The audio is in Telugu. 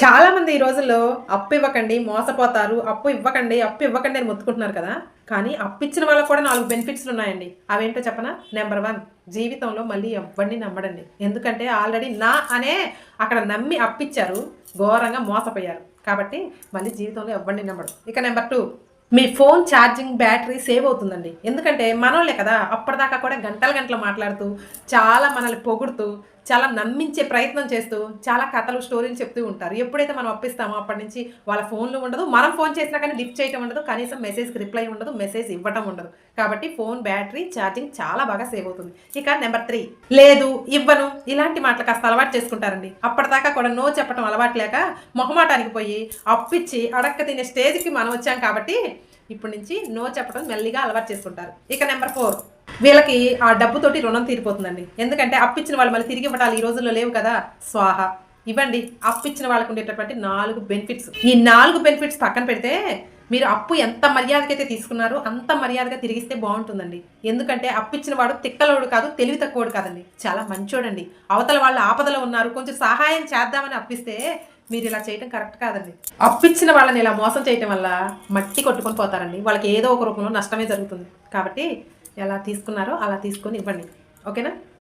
చాలామంది ఈ రోజుల్లో అప్పు ఇవ్వకండి మోసపోతారు అప్పు ఇవ్వకండి అప్పు ఇవ్వకండి అని మొత్తుకుంటున్నారు కదా. కానీ అప్పు ఇచ్చిన వాళ్ళకు కూడా నాలుగు బెనిఫిట్స్ ఉన్నాయండి. అవేంటో చెప్పనా? నెంబర్ వన్ జీవితంలో మళ్ళీ ఎవరిని నమ్మడండి. ఎందుకంటే ఆల్రెడీ నా అనే అక్కడ నమ్మి అప్పిచ్చారు ఘోరంగా మోసపోయారు. కాబట్టి మళ్ళీ జీవితంలో ఎవరిని నమ్మడు. ఇక నెంబర్ టూ మీ ఫోన్ ఛార్జింగ్ బ్యాటరీ సేవ్ అవుతుందండి. ఎందుకంటే మనోళ్ళే కదా అప్పటిదాకా కూడా గంటలు గంటలు మాట్లాడుతూ చాలా మనల్ని పొగుడుతూ చాలా నమ్మించే ప్రయత్నం చేస్తూ చాలా కథలు స్టోరీలు చెప్తూ ఉంటారు. ఎప్పుడైతే మనం అప్పిస్తామో అప్పటి నుంచి వాళ్ళ ఫోన్లు ఉండదు. మనం ఫోన్ చేసినా కానీ లిఫ్ట్ చేయటం ఉండదు. కనీసం మెసేజ్కి రిప్లై ఉండదు. మెసేజ్ ఇవ్వటం ఉండదు. కాబట్టి ఫోన్ బ్యాటరీ ఛార్జింగ్ చాలా బాగా సేవ్ అవుతుంది. ఇక నెంబర్ త్రీ. లేదు ఇవ్వను. ఇలాంటి మాటలు కాస్త అలవాటు చేసుకుంటారండి. అప్పటిదాకా కూడా నో చెప్పడం అలవాటు లేక మొహమాటానికి పోయి అప్పిచ్చి అడక్క తినే స్టేజ్కి మనం వచ్చాం కాబట్టి ఇప్పటి నుంచి నో చెప్పడం మెల్లిగా అలవాటు చేసుకుంటారు. ఇక నెంబర్ ఫోర్. వీళ్ళకి ఆ డబ్బుతోటి రుణం తీరిపోతుందండి. ఎందుకంటే అప్పిచ్చిన వాళ్ళు మళ్ళీ తిరిగి ఇవ్వటాలు ఈ రోజుల్లో లేవు కదా. స్వాహ. ఇవ్వండి అప్పిచ్చిన వాళ్ళకు ఉండేటటువంటి నాలుగు బెనిఫిట్స్ ఈ నాలుగు బెనిఫిట్స్ పక్కన పెడితే మీరు అప్పు ఎంత మర్యాదకైతే తీసుకున్నారో అంత మర్యాదగా తిరిగిస్తే బాగుంటుందండి. ఎందుకంటే అప్పిచ్చిన వాడు తిక్కలోడు కాదు తెలివి తక్కువడు కాదండి. చాలా మంచోడండి. అవతల వాళ్ళు ఆపదలో ఉన్నారు కొంచెం సహాయం చేద్దామని అప్పిస్తే మీరు ఇలా చేయటం కరెక్ట్ కాదండి. అప్పిచ్చిన వాళ్ళని ఇలా మోసం చేయటం వల్ల మట్టి కొట్టుకొని పోతారండి. వాళ్ళకి ఏదో ఒక రూపంలో నష్టమే జరుగుతుంది. కాబట్టి ఎలా తీసుకున్నారో అలా తీసుకొని ఇవ్వండి. ఓకేనా?